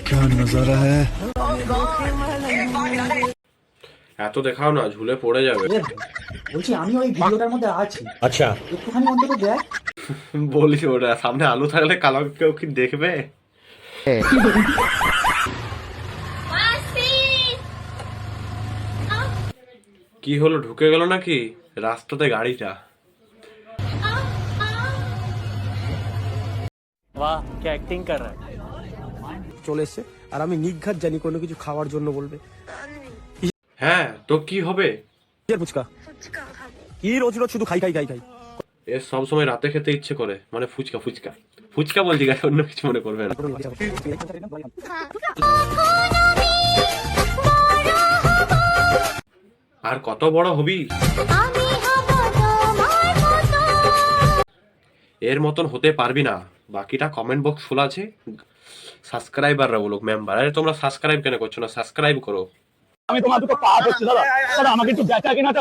क्या नजारा है এত দেখাও না ঝুলে পড়ে যাবে এ, বলছি আমি ওই ভিডিওটার মধ্যে আছি अच्छा একটুখানি অন্তত দেখ বলি ওটা সামনে আলু থাকলে কালো কেউ কি দেখবে কি হলো ঢুকে গেল নাকি রাস্তাতে গাড়িটা চলে এসছে। আর আমি নিঘাত জানি কোনো কিছু খাওয়ার জন্য বলবে। হ্যাঁ তো কি হবে? ফুচকা? কি রোজ রোজ শুধু খাই খাই খাই খাই। এ সব সময় রাতে খেতে ইচ্ছে করে মানে ফুচকা ফুচকা। ফুচকা বলছি গাছ অন্য কিছু মনে করবে না। আর কত বড় হবি? এর মতন হতে পারবি না। বাকিটা কমেন্ট বক্স খোলা আছে। সাবস্ক্রাইবাররা বলুক মেম্বার আরে তোমরা সাবস্ক্রাইব কেন করছ না? সাবস্ক্রাইব করো। আমি তোমার দুটো পা ধরছি দাদা। দাদা আমাকে একটু দেখা কিনা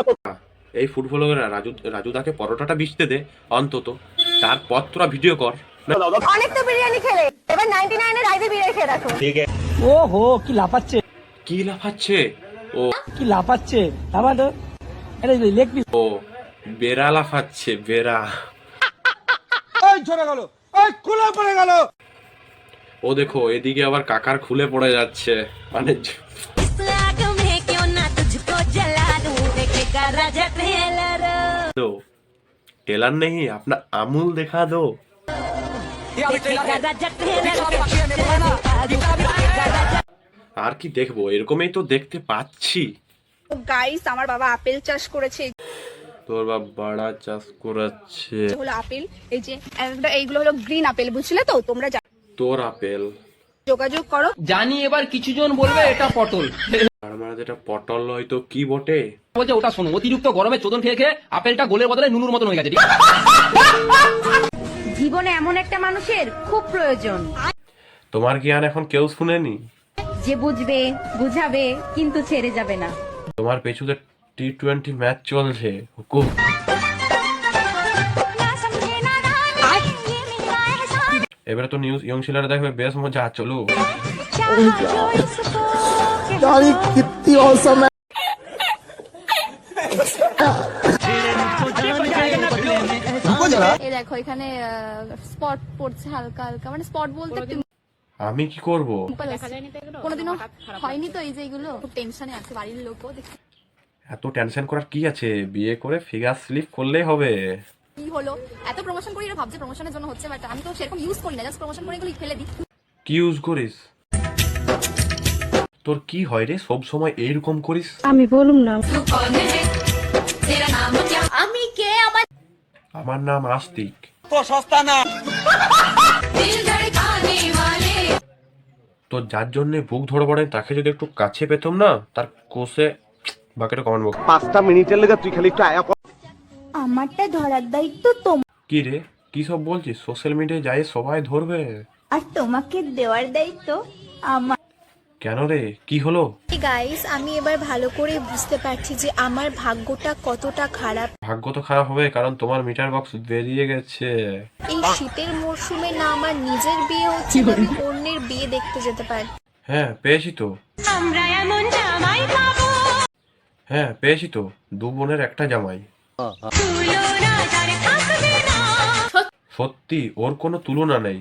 এই ফুটবলাররা রাজু রাজুদাকে পরোটাটা বিছতে দে অন্তত। তারপর তোরা ভিডিও কর। অনেক তো বিরিয়ানি খেলে। এবার নাইনটি নাইনের রাইজে বিরিয়ানি খেয়ে দেখো। ও হো কি লাফাচ্ছে। কি লাফাচ্ছে? ও। কি লাফাচ্ছে। আবার তো আরে লেগ পিস ও বেড়া লাফাচ্ছে বেড়া। ঝরে গেল। খোলা পড়ে গেল ও দেখো এদিকে আবার কাকার খুলে পড়ে যাচ্ছে মানে दो टेलर नहीं अपना अमूल दिखा दो আর কি দেখবো এরকমই তো দেখতে পাচ্ছি গাইস আমার বাবা আপেল চাষ করেছে তোর বাপ বাড়া চাষ করাচ্ছে। হলো আপেল এই যে একটা এইগুলো হলো গ্রিন আপেল বুঝলে তো? তোমরা তোর আপেল। যোগাযোগ করো। জানি এবার কিছু জন বলবে এটা পটল। তার মানে যেটা পটল হয়তো কি বটে? বলছে ওটা শোনো অতিরিক্ত গরমে চোদন খেয়ে খেয়ে আপেলটা গোলের বদলে নুনুর মতন হয়ে গেছে জীবনে এমন একটা মানুষের খুব প্রয়োজন। তোমার জ্ঞান এখন কেউ শুনেনি? যে বুঝবে বুঝাবে কিন্তু ছেড়ে যাবে না। তোমার পেছুতে টি টোয়েন্টি ম্যাচ চলছে হুকুম এবারে তো নিউজ ইয়ং ছেলেরা দেখবে বেশ মজা চলো। এই দেখো এখানে স্পট পড়ছে হালকা হালকা। মানে স্পট বলতে আমি কি করব? কোনোদিনও হয়নি তো এই যে এগুলো? খুব টেনশনে আছে বাড়ির লোকও দেখছি এত টেনশন করার কি আছে? বিয়ে করে ফিগার স্লিপ করলেই হবে। কি হলো? এত প্রমোশন করি এরা ভাবছে প্রমোশনের জন্য হচ্ছে বাট আমি তো সেরকম ইউজ করি না জাস্ট প্রমোশন করে এগুলো ফেলে দিই। কি ইউজ করিস? তোর কি হয় রে? সব সময় এইরকম করিস? আমি বলুম না। আমি কে? আবার আমার নাম আস্তিক। তো যার জন্য বুক ধরে পড়ে তাকে যদি একটু কাছে পেতাম না তার কোষে বাকিটা কমেন্ট বক্স পাঁচটা মিনিটের লেগে তুই খালি একটু আয়া কর। আমারটা ধরার দায়িত্ব তোমার কি রে? কি সব বলছিস? সোশ্যাল মিডিয়ায় যাই সবাই ধরবে। আর তোমাকে দেওয়ার দায়িত্ব আমার কেন রে? কি হলো? গাইস আমি এবার ভালো করে বুঝতে পারছি যে আমার ভাগ্যটা কতটা খারাপ। ভাগ্য তো খারাপ হবে কারণ তোমার মিটার বক্স বেরিয়ে গেছে। এই শীতের মরশুমে না আমার নিজের বিয়ে হচ্ছে না আমি অন্যের বিয়ে দেখতে যেতে পারি। হ্যাঁ পেয়েছি তো। হ্যাঁ পেয়েছি তো। দু বোনের একটা জামাই। সত্যি ওর কোনো তুলনা নেই।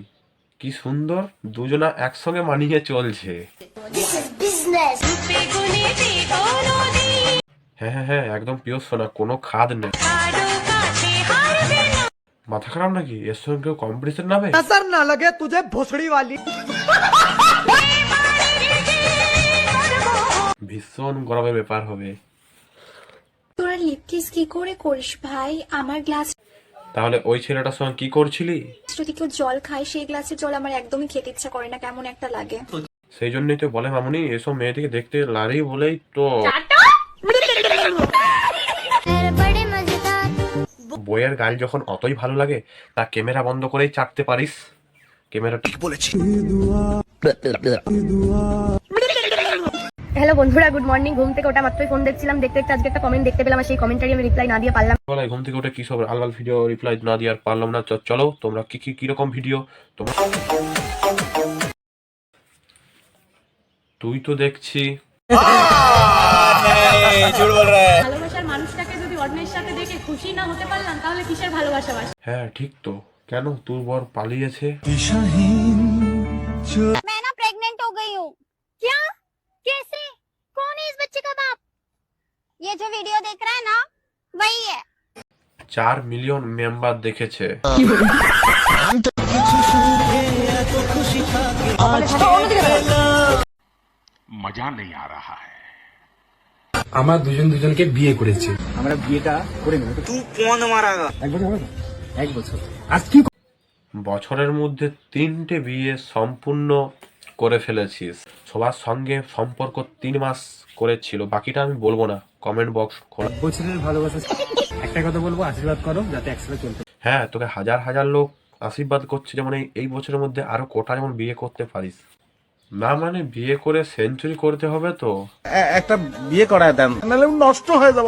কি সুন্দর দুজনা একসঙ্গে মানিয়ে চলছে। হ্যাঁ হ্যাঁ, হ্যাঁ একদম পিওর সোনা কোনো খাদ নেই। মাথা খারাপ নাকি? এর সঙ্গে কেউ কম্পিটিশন নামে? আসার না লাগে তুজে ভোসড়ি ওয়ালি ভীষণ গরমের ব্যাপার হবে। লিপটিস কি করে করিস ভাই? আমার গ্লাস তাহলে ওই ছেলেটার সঙ্গে কি করছিলি? যদি কেউ জল খায় সেই গ্লাসের জল আমার একদমই খেতে ইচ্ছা করে না কেমন একটা লাগে। সেই জন্যই তো বলে মামুনি এসব মেয়েদিকে দেখতে লারি বলেই তো। বইয়ের গাল যখন অতই ভালো লাগে তা ক্যামেরা বন্ধ করেই চাটতে পারিস। ক্যামেরা ঠিক বলেছি। হ্যালো বন্ধুরা গুড মর্নিং ঘুম থেকে ওটা মাত্রই ফোন দেখছিলাম দেখতে দেখতে আজকে একটা কমেন্ট দেখতে পেলাম আর সেই কমেন্টারি আমি রিপ্লাই না দিয়ে পারলাম বলাই ঘুম থেকে উঠে কি সব আলবাল ভিডিও রিপ্লাই না দিয়ে আর পারলাম না চ- চলো তোমরা কি কি কিরকম ভিডিও তোমরা তুই তো দেখছি ভালোবাসার মানুষটাকে যদি অন্যের সাথে দেখে খুশি না হতে পারলাম তাহলে কিসের ভালোবাসা বাস হ্যাঁ ঠিক তো কেন তোর বর পালিয়েছে दिशाहीन जो मैं ना प्रेग्नेंट हो गई हूँ क्या कैसे कौन है इस बच्चे का बाप ये जो वीडियो देख रहा है ना वही है চার মিলিয়ন মেম্বার দেখেছে আমরা দুজন দুজনকে বিয়ে করেছি আমরা বিয়েটা করে নেবো তুই কোন মারা এক বছর হবে তো? এক বছর আজ কি বছরের মধ্যে তিনটে বিয়ে সম্পূর্ণ করে ফেলেছিস সবার সঙ্গে সম্পর্ক তিন মাস করেছিল বাকিটা আমি বলব না। কমেন্ট বক্স খোলা। বছরের ভালোবাসা। একটা কথা বলব আশীর্বাদ করো যাতে একসাথে চলতে হ্যাঁ তোকে হাজার হাজার লোক আশীর্বাদ করছে যেমন এই এই বছরের মধ্যে আরও কোটা যেমন বিয়ে করতে পারিস। না মানে বিয়ে করে সেঞ্চুরি করতে হবে তো। একটা বিয়ে করায় দেন। নাহলে নষ্ট হয়ে যাব।